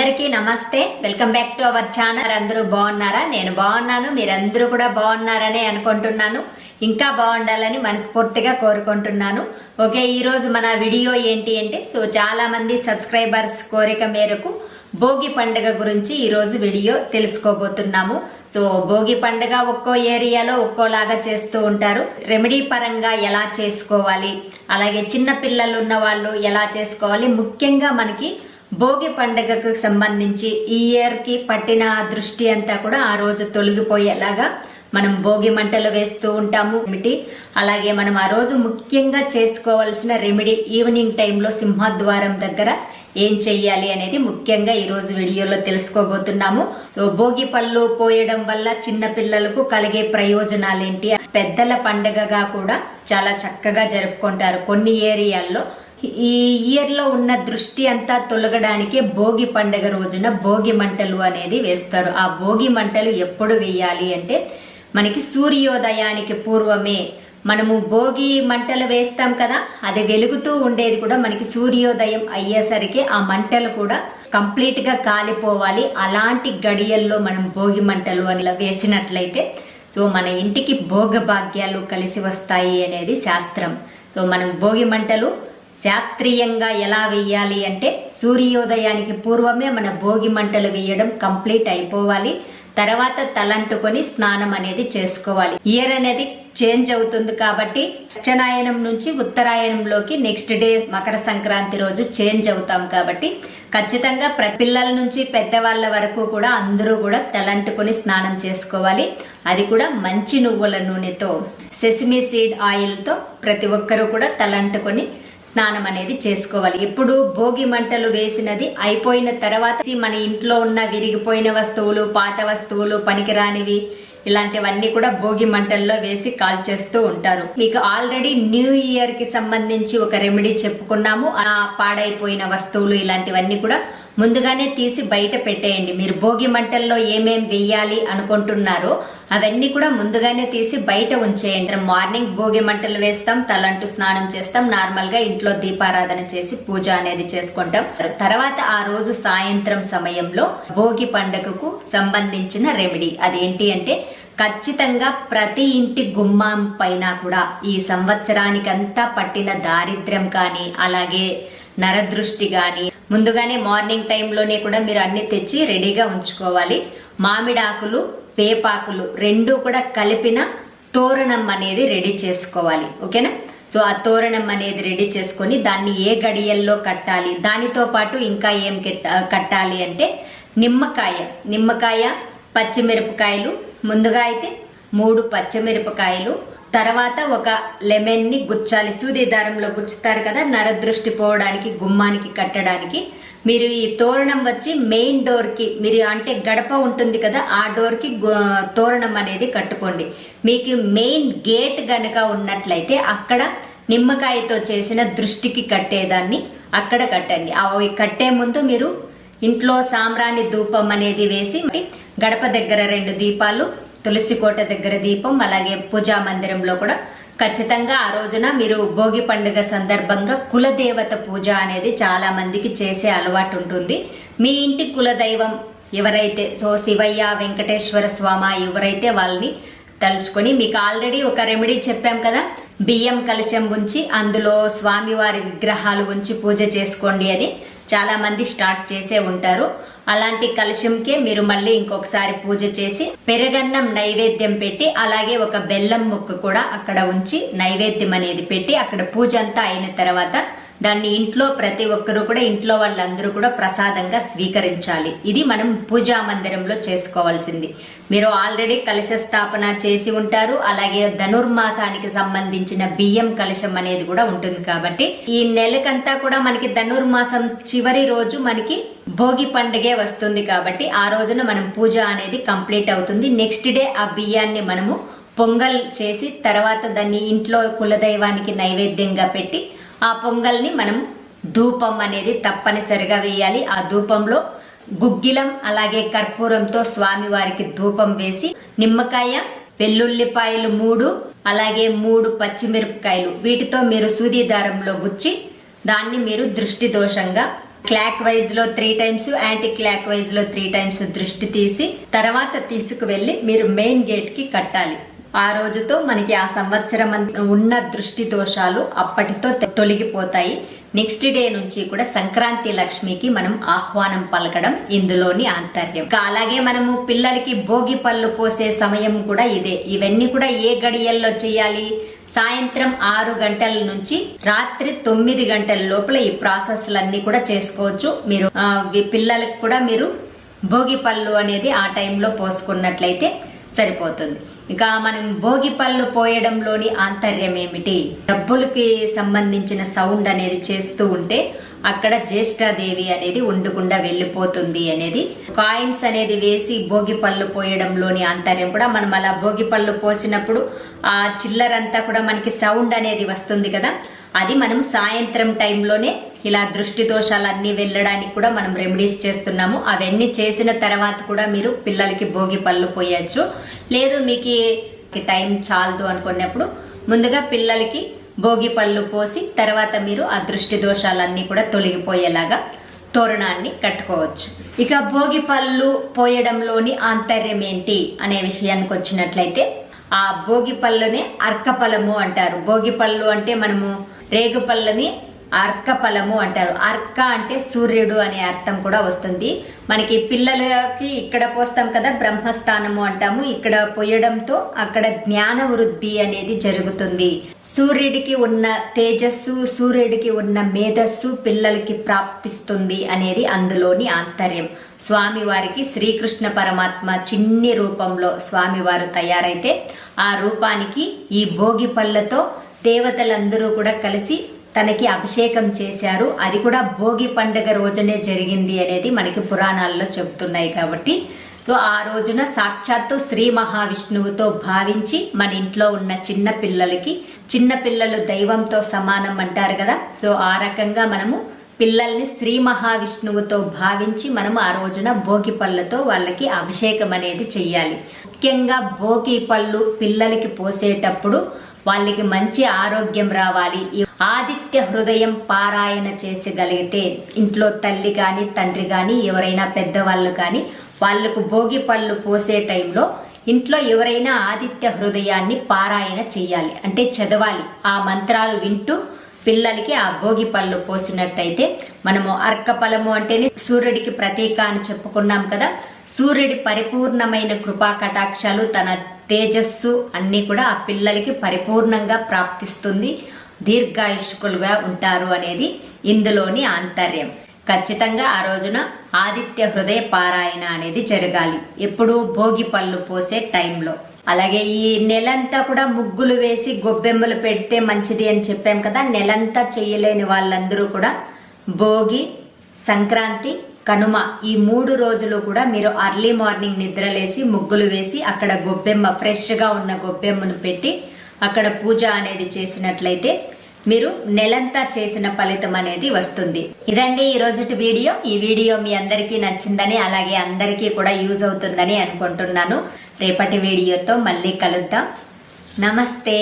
అందరికీ నమస్తే. Welcome back to our channel. అందరూ బాగున్నారా? నేను బాగున్నాను. మీరందరూ కూడా బాగున్నారని అనుకుంటున్నాను. ఇంకా బాగుండాలని మనస్ఫూర్తిగా కోరుకుంటున్నాను. ఓకే ఈరోజు మన వీడియో ఏంటి అంటే సో చాలామంది సబ్స్క్రైబర్స్ కోరిక మేరకు భోగి పండుగ గురించి ఈరోజు వీడియో తెలుసుకోబోతున్నాము. సో భోగి పండుగ ఒక్కో ఏరియాలో ఒక్కోలాగా చేస్తూ ఉంటారు. రెమెడీ పరంగా ఎలా చేసుకోవాలి? అలాగే చిన్న పిల్లలు ఉన్న వాళ్ళు ఎలా చేసుకోవాలి? ముఖ్యంగా మనకి భోగి పండుగకు సంబంధించి ఈ ఇయర్కి పట్టిన దృష్టి అంతా కూడా ఆ రోజు తొలగిపోయేలాగా మనం భోగి మంటలు వేస్తూ ఉంటాము. ఏమిటి? అలాగే మనం ఆ రోజు ముఖ్యంగా చేసుకోవాల్సిన రెమెడీ ఈవినింగ్ టైంలో సింహద్వారం దగ్గర ఏం చెయ్యాలి అనేది ముఖ్యంగా ఈరోజు వీడియోలో తెలుసుకోబోతున్నాము. సో భోగి పళ్ళు పోయడం వల్ల చిన్న పిల్లలకు కలిగే ప్రయోజనాలు ఏంటి పెద్దల పండుగగా కూడా చాలా చక్కగా జరుపుకుంటారు. కొన్ని ఏరియాల్లో ఈ ఇయర్లో ఉన్న దృష్టి అంతా తొలగడానికి భోగి పండుగ రోజున భోగి మంటలు అనేది వేస్తారు. ఆ భోగి మంటలు ఎప్పుడు వేయాలి అంటే మనకి సూర్యోదయానికి పూర్వమే. మనము భోగి మంటలు వేస్తాం కదా అది వెలుగుతూ ఉండేది కూడా మనకి సూర్యోదయం అయ్యేసరికి ఆ మంటలు కూడా కంప్లీట్గా కాలిపోవాలి. అలాంటి గడియల్లో మనం భోగి మంటలు అని వేసినట్లయితే సో మన ఇంటికి భోగ భాగ్యాలు కలిసి వస్తాయి అనేది శాస్త్రం. సో మనం భోగి మంటలు శాస్త్రీయంగా ఎలా వేయాలి అంటే సూర్యోదయానికి పూర్వమే మన భోగి మంటలు వేయడం కంప్లీట్ అయిపోవాలి. తర్వాత తలంటుకొని స్నానం అనేది చేసుకోవాలి. ఇయర్ అనేది చేంజ్ అవుతుంది కాబట్టి దక్షిణాయనం నుంచి ఉత్తరాయణంలోకి నెక్స్ట్ డే మకర సంక్రాంతి రోజు చేంజ్ అవుతాం కాబట్టి ఖచ్చితంగా ప్ర పిల్లల నుంచి పెద్దవాళ్ళ వరకు కూడా అందరూ కూడా తలంటుకొని స్నానం చేసుకోవాలి. అది కూడా మంచి నువ్వుల నూనెతో సెసిమి సీడ్ ఆయిల్తో ప్రతి ఒక్కరూ కూడా తలంటుకొని స్నానం అనేది చేసుకోవాలి. ఇప్పుడు భోగి మంటలు వేసినది అయిపోయిన తర్వాత మన ఇంట్లో ఉన్న విరిగిపోయిన వస్తువులు పాత వస్తువులు పనికిరానివి ఇలాంటివన్నీ కూడా భోగి మంటల్లో వేసి కాల్ చేస్తూ ఉంటారు. మీకు ఆల్రెడీ న్యూ ఇయర్కి సంబంధించి ఒక రెమెడీ చెప్పుకున్నాము. ఆ పాడైపోయిన వస్తువులు ఇలాంటివన్నీ కూడా ముందుగానే తీసి బయట పెట్టేయండి. మీరు భోగి మంటల్లో ఏమేం వెయ్యాలి అనుకుంటున్నారో అవన్నీ కూడా ముందుగానే తీసి బయట ఉంచేయండి. మార్నింగ్ భోగి మంటలు వేస్తాం తలంటూ స్నానం చేస్తాం నార్మల్గా ఇంట్లో దీపారాధన చేసి పూజ అనేది చేసుకుంటాం. తర్వాత ఆ రోజు సాయంత్రం సమయంలో భోగి పండుగకు సంబంధించిన రెమెడీ అదేంటి అంటే ఖచ్చితంగా ప్రతి ఇంటి గుమ్మం పైన కూడా ఈ సంవత్సరానికంతా పట్టిన దారిద్ర్యం కానీ అలాగే నరదృష్టి కానీ ముందుగానే మార్నింగ్ టైంలోనే కూడా మీరు అన్ని తెచ్చి రెడీగా ఉంచుకోవాలి. మామిడాకులు వేపాకులు రెండు కూడా కలిపిన తోరణం అనేది రెడీ చేసుకోవాలి. ఓకేనా? సో ఆ తోరణం అనేది రెడీ చేసుకొని దాన్ని ఏ గడియల్లో కట్టాలి? దానితో పాటు ఇంకా ఏం కట్టాలి అంటే నిమ్మకాయ నిమ్మకాయ పచ్చిమిరపకాయలు. ముందుగా అయితే మూడు పచ్చిమిరపకాయలు తర్వాత ఒక లెమన్ని గుచ్చాలి. సూది దారంలో గుచ్చుతారు కదా నరదృష్టి పోవడానికి గుమ్మానికి కట్టడానికి. మీరు ఈ తోరణం వచ్చి మెయిన్ డోర్కి మీరు అంటే గడప ఉంటుంది కదా ఆ డోర్కి గు- తోరణం అనేది కట్టుకోండి. మీకు మెయిన్ గేట్ గనక ఉన్నట్లయితే అక్కడ నిమ్మకాయతో చేసిన దృష్టికి కట్టేదాన్ని అక్కడ కట్టండి. అవి కట్టే ముందు మీరు ఇంట్లో సాంబ్రాణి ధూపం అనేది వేసి గడప దగ్గర రెండు దీపాలు తులసి కోట దగ్గర దీపం అలాగే పూజా మందిరంలో కూడా. ఖచ్చితంగా ఆ రోజున మీరు భోగి పండుగ సందర్భంగా కులదేవత పూజ అనేది చాలా మందికి చేసే అలవాటు ఉంటుంది. మీ ఇంటి కులదైవం ఎవరైతే సో శివయ్య వెంకటేశ్వర స్వామ ఎవరైతే వాళ్ళని తలుచుకొని మీకు ఆల్రెడీ ఒక రెమెడీ చెప్పాం కదా బియ్యం కలశం ఉంచి అందులో స్వామివారి విగ్రహాలు ఉంచి పూజ చేసుకోండి అని చాలా మంది స్టార్ట్ చేసే ఉంటారు. అలాంటి కలశంకే మీరు మళ్ళీ ఇంకొకసారి పూజ చేసి పెరగన్నం నైవేద్యం పెట్టి అలాగే ఒక బెల్లం ముక్క కూడా అక్కడ ఉంచి నైవేద్యం అనేది పెట్టి అక్కడ పూజ అంతా అయిన తర్వాత దాన్ని ఇంట్లో ప్రతి ఒక్కరూ కూడా ఇంట్లో వాళ్ళందరూ కూడా ప్రసాదంగా స్వీకరించాలి. ఇది మనం పూజా మందిరంలో చేసుకోవాల్సింది. మీరు ఆల్రెడీ కలశ స్థాపన చేసి ఉంటారు. అలాగే ధనుర్మాసానికి సంబంధించిన బియ్యం కలశం అనేది కూడా ఉంటుంది కాబట్టి ఈ నెలకంతా కూడా మనకి ధనుర్మాసం చివరి రోజు మనకి భోగి పండుగే వస్తుంది కాబట్టి ఆ రోజున మనం పూజ అనేది కంప్లీట్ అవుతుంది. నెక్స్ట్ డే ఆ బియ్యాన్ని మనము పొంగల్ చేసి తర్వాత దాన్ని ఇంట్లో కులదైవానికి నైవేద్యంగా పెట్టి ఆ పొంగల్ని మనం ధూపం అనేది తప్పనిసరిగా వేయాలి. ఆ ధూపంలో గుగ్గిలం అలాగే కర్పూరంతో స్వామివారికి ధూపం వేసి నిమ్మకాయ వెల్లుల్లిపాయలు మూడు అలాగే మూడు పచ్చిమిరపకాయలు వీటితో మీరు సూది దారంలో గుచ్చి దాన్ని మీరు దృష్టి దోషంగా క్లాక్ వైజ్లో త్రీ టైమ్స్ యాంటీ క్లాక్ వైజ్లో త్రీ టైమ్స్ దృష్టి తీసి తర్వాత తీసుకువెళ్ళి మీరు మెయిన్ గేట్కి కట్టాలి. ఆ రోజుతో మనకి ఆ సంవత్సరం ఉన్న దృష్టి దోషాలు అప్పటితో తొలగిపోతాయి. నెక్స్ట్ డే నుంచి కూడా సంక్రాంతి లక్ష్మికి మనం ఆహ్వానం పలకడం ఇందులోని ఆంతర్యం. అలాగే మనము పిల్లలకి భోగి పళ్ళు పోసే సమయం కూడా ఇదే. ఇవన్నీ కూడా ఏ గడియల్లో చేయాలి? సాయంత్రం ఆరు గంటల నుంచి రాత్రి తొమ్మిది గంటల లోపల ఈ ప్రాసెస్లన్నీ కూడా చేసుకోవచ్చు. మీరు పిల్లలకు కూడా మీరు భోగి పళ్ళు అనేది ఆ టైంలో పోసుకున్నట్లయితే సరిపోతుంది. ఇక మనం భోగి పళ్ళు పోయడంలోని ఆంతర్యం ఏమిటి డబ్బులకి సంబంధించిన సౌండ్ అనేది చేస్తూ ఉంటే అక్కడ జ్యేష్ఠాదేవి అనేది ఉండకుండా వెళ్ళిపోతుంది అనేది. కాయిన్స్ అనేది వేసి భోగి పళ్ళు పోయడంలోని ఆంతర్యం కూడా మనం అలా భోగి పళ్ళు పోసినప్పుడు ఆ చిల్లరంతా కూడా మనకి సౌండ్ అనేది వస్తుంది కదా. అది మనం సాయంత్రం టైంలోనే ఇలా దృష్టి దోషాలన్నీ వెళ్ళడానికి కూడా మనం రెమెడీస్ చేస్తున్నాము. అవన్నీ చేసిన తర్వాత కూడా మీరు పిల్లలకి భోగి పళ్ళు పోయచ్చు. లేదు మీకు టైం చాలదు అనుకున్నప్పుడు ముందుగా పిల్లలకి భోగి పళ్ళు పోసి తర్వాత మీరు ఆ దృష్టి దోషాలన్నీ కూడా తొలగిపోయేలాగా తోరణాన్ని కట్టుకోవచ్చు. ఇక భోగి పళ్ళు పోయడంలోని ఆంతర్యం ఏంటి అనే విషయానికి వచ్చినట్లయితే ఆ భోగి పళ్ళునే అర్కపలము అంటారు. భోగి పళ్ళు అంటే మనము రేగు పళ్ళని అర్క ఫలము అంటారు. అర్క అంటే సూర్యుడు అనే అర్థం కూడా వస్తుంది. మనకి పిల్లలకి ఇక్కడ పోస్తాం కదా బ్రహ్మస్థానము అంటాము. ఇక్కడ పోయడంతో అక్కడ జ్ఞాన వృద్ధి అనేది జరుగుతుంది. సూర్యుడికి ఉన్న తేజస్సు సూర్యుడికి ఉన్న మేధస్సు పిల్లలకి ప్రాప్తిస్తుంది అనేది అందులోని ఆంతర్యం. స్వామివారికి శ్రీకృష్ణ పరమాత్మ చిన్ని రూపంలో స్వామివారు తయారైతే ఆ రూపానికి ఈ భోగి పళ్ళతో దేవతలందరూ కూడా కలిసి తనకి అభిషేకం చేశారు. అది కూడా భోగి పండుగ రోజునే జరిగింది అనేది మనకి పురాణాల్లో చెబుతున్నాయి కాబట్టి. సో ఆ రోజున సాక్షాత్తు శ్రీ మహావిష్ణువుతో భావించి మన ఇంట్లో ఉన్న చిన్న పిల్లలకి చిన్న పిల్లలు దైవంతో సమానం అంటారు కదా. సో ఆ రకంగా మనము పిల్లల్ని శ్రీ మహావిష్ణువుతో భావించి మనం ఆ రోజున భోగి పళ్ళతో వాళ్ళకి అభిషేకం అనేది చెయ్యాలి. ముఖ్యంగా భోగి పళ్ళు పిల్లలకి పోసేటప్పుడు వాళ్ళకి మంచి ఆరోగ్యం రావాలి. ఆదిత్య హృదయం పారాయణ చేసగలిగితే ఇంట్లో తల్లి కానీ తండ్రి కానీ ఎవరైనా పెద్దవాళ్ళు కానీ వాళ్ళకు భోగి పళ్ళు పోసే టైంలో ఇంట్లో ఎవరైనా ఆదిత్య హృదయాన్ని పారాయణ చేయాలి. అంటే చదవాలి. ఆ మంత్రాలు వింటూ పిల్లలకి ఆ భోగి పళ్ళు పోసినట్టయితే మనము అర్కఫలము అంటేనే సూర్యుడికి ప్రతీక అని చెప్పుకున్నాం కదా. సూర్యుడి పరిపూర్ణమైన కృపా కటాక్షాలు తన తేజస్సు అన్నీ కూడా ఆ పిల్లలకి పరిపూర్ణంగా ప్రాప్తిస్తుంది. దీర్ఘాయుష్కులుగా ఉంటారు అనేది ఇందులోని ఆంతర్యం. ఖచ్చితంగా ఆ రోజున ఆదిత్య హృదయ పారాయణ అనేది జరగాలి. ఎప్పుడు భోగి పళ్ళు పోసే టైంలో. అలాగే ఈ నెలంతా కూడా ముగ్గులు వేసి గొబ్బెమ్మలు పెడితే మంచిది అని చెప్పాం కదా నెలంతా చేయలేని వాళ్ళందరూ కూడా భోగి సంక్రాంతి కనుమ. ఈ మూడు రోజులు కూడా మీరు అర్లీ మార్నింగ్ నిద్రలేసి ముగ్గులు వేసి అక్కడ గొబ్బెమ్మ ఫ్రెష్గా ఉన్న గొబ్బెమ్మను పెట్టి అక్కడ పూజ అనేది చేసినట్లయితే మీరు నెలంతా చేసిన ఫలితం అనేది వస్తుంది. ఇదండి ఈ రోజుటి వీడియో. ఈ వీడియో మీ అందరికీ నచ్చిందని అలాగే అందరికీ కూడా యూజ్ అవుతుందని అనుకుంటున్నాను. రేపటి వీడియోతో మళ్ళీ కలుద్దాం. నమస్తే.